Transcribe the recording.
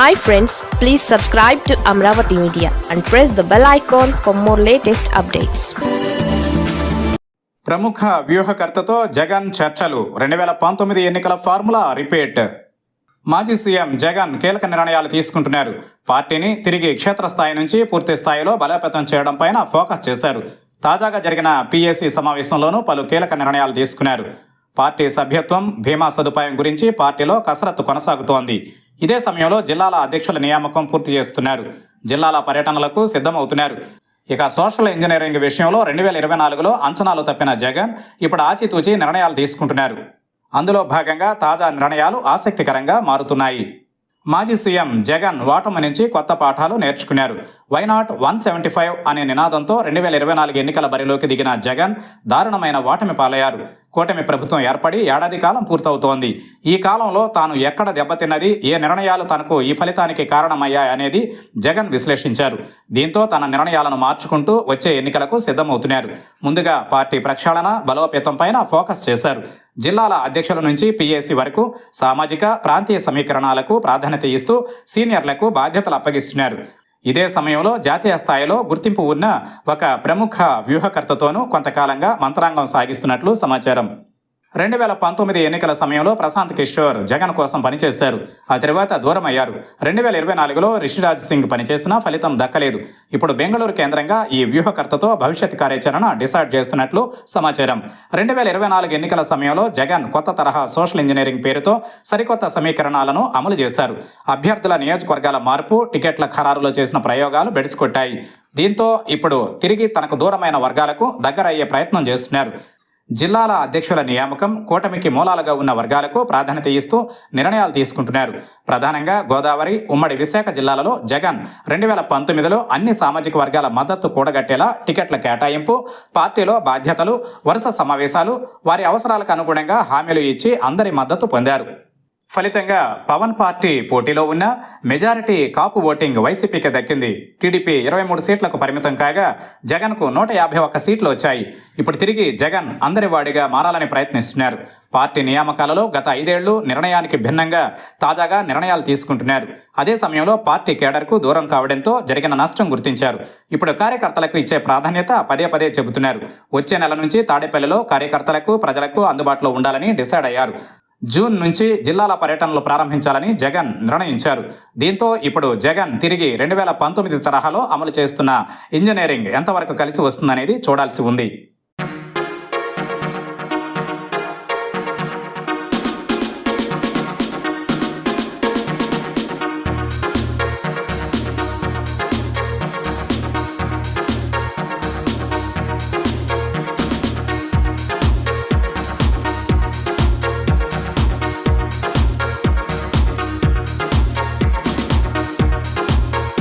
Hi friends please subscribe to Amaravati media and press the bell icon for more latest updates ప్రముఖ వ్యూహకర్తతో జగన్ చర్చలు. రెండు వేల పంతొమ్మిది ఎన్నికల ఫార్ములా రిపీట్. మాజీ సీఎం జగన్ కీలక నిర్ణయాలు తీసుకుంటున్నారు. పార్టీని తిరిగి క్షేత్రస్థాయి నుంచి పూర్తి స్థాయిలో బలోపేతం చేయడం పైన ఫోకస్ చేశారు. తాజాగా జరిగిన పీఏసీ సమావేశంలోనూ పలు కీలక నిర్ణయాలు తీసుకున్నారు. పార్టీ సభ్యత్వం భీమా సదుపాయం గురించి పార్టీలో కసరత్తు కొనసాగుతోంది. ఇదే సమయంలో జిల్లాల అధ్యక్షుల నియామకం పూర్తి చేస్తున్నారు. జిల్లాల పర్యటనలకు సిద్ధమవుతున్నారు. ఇక సోషల్ ఇంజనీరింగ్ విషయంలో రెండు వేల ఇరవై నాలుగులో అంచనాలు తప్పిన జగన్ ఇప్పుడు ఆచితూచి నిర్ణయాలు తీసుకుంటున్నారు. అందులో భాగంగా తాజా నిర్ణయాలు ఆసక్తికరంగా మారుతున్నాయి. మాజీ సీఎం జగన్ ఓటమి నుంచి కొత్త పాఠాలు నేర్చుకున్నారు. వైనాట్ వన్ సెవెంటీ ఫైవ్ అనే నినాదంతో రెండు వేల ఇరవై నాలుగు ఎన్నికల బరిలోకి దిగిన జగన్ దారుణమైన ఓటమి పాలయ్యారు కూటమి ప్రభుత్వం ఏర్పడి ఏడాది కాలం పూర్తవుతోంది. ఈ కాలంలో తాను ఎక్కడ దెబ్బతిన్నది ఏ నిర్ణయాలు తనకు ఈ ఫలితానికి కారణమయ్యాయనేది జగన్ విశ్లేషించారు. దీంతో తన నిర్ణయాలను మార్చుకుంటూ వచ్చే ఎన్నికలకు సిద్ధమవుతున్నారు. ముందుగా పార్టీ ప్రక్షాళన బలోపేతం పైన ఫోకస్ చేశారు. జిల్లాల అధ్యక్షుల నుంచి పీఏసీ వరకు సామాజిక ప్రాంతీయ సమీకరణాలకు ప్రాధాన్యత ఇస్తూ సీనియర్లకు బాధ్యతలు అప్పగిస్తున్నారు. ఇదే సమయంలో జాతీయ స్థాయిలో గుర్తింపు ఉన్న ఒక ప్రముఖ వ్యూహకర్తతోనూ కొంతకాలంగా మంత్రాంగం సాగిస్తున్నట్లు సమాచారం. రెండు వేల పంతొమ్మిది ఎన్నికల సమయంలో ప్రశాంత్ కిషోర్ జగన్ కోసం పనిచేశారు. ఆ తర్వాత దూరమయ్యారు. రెండు వేల ఇరవై నాలుగులో రిషిరాజ్ సింగ్ పనిచేసినా ఫలితం దక్కలేదు. ఇప్పుడు బెంగళూరు కేంద్రంగా ఈ వ్యూహకర్తతో భవిష్యత్ కార్యాచరణ డిసైడ్ చేస్తున్నట్లు సమాచారం. రెండు వేల ఇరవై నాలుగు ఎన్నికల సమయంలో జగన్ కొత్త తరహా సోషల్ ఇంజనీరింగ్ పేరుతో సరికొత్త సమీకరణాలను అమలు చేశారు. అభ్యర్థుల నియోజకవర్గాల మార్పు టికెట్ల ఖరారులో చేసిన ప్రయోగాలు బెడిసికొట్టాయి. దీంతో ఇప్పుడు తిరిగి తనకు దూరమైన వర్గాలకు దగ్గరయ్యే ప్రయత్నం చేస్తున్నారు. జిల్లాల అధ్యక్షుల నియామకం కూటమికి మూలాలుగా ఉన్న వర్గాలకు ప్రాధాన్యత ఇస్తూ నిర్ణయాలు తీసుకుంటున్నారు. ప్రధానంగా గోదావరి ఉమ్మడి విశాఖ జిల్లాలలో జగన్ రెండు వేల పంతొమ్మిదిలో అన్ని సామాజిక వర్గాల మద్దతు కూడగట్టేలా టికెట్ల కేటాయింపు పార్టీలో బాధ్యతలు వరుస సమావేశాలు వారి అవసరాలకు అనుగుణంగా హామీలు ఇచ్చి అందరి మద్దతు పొందారు. ఫలితంగా పవన్ పార్టీ పోటీలో ఉన్న మెజారిటీ కాపు ఓటింగ్ వైసీపీకి దక్కింది. టీడీపీ ఇరవై మూడు సీట్లకు పరిమితం కాగా జగన్కు నూట యాభై ఒక్క సీట్లు వచ్చాయి. ఇప్పుడు తిరిగి జగన్ అందరివాడిగా మారాలని ప్రయత్నిస్తున్నారు. పార్టీ నియామకాలలో గత ఐదేళ్ళు నిర్ణయానికి భిన్నంగా తాజాగా నిర్ణయాలు తీసుకుంటున్నారు. అదే సమయంలో పార్టీ కేడర్కు దూరం కావడంతో జరిగిన నష్టం గుర్తించారు. ఇప్పుడు కార్యకర్తలకు ఇచ్చే ప్రాధాన్యత పదే పదే చెబుతున్నారు. వచ్చే నెల నుంచి తాడేపల్లిలో కార్యకర్తలకు ప్రజలకు అందుబాటులో ఉండాలని డిసైడ్ అయ్యారు. జూన్ నుంచి జిల్లాల పర్యటనలు ప్రారంభించాలని జగన్ నిర్ణయించారు. దీంతో ఇప్పుడు జగన్ తిరిగి రెండు వేల పంతొమ్మిది తరహాలో అమలు చేస్తున్న ఇంజనీరింగ్ ఎంతవరకు కలిసి వస్తుందనేది చూడాల్సి ఉంది.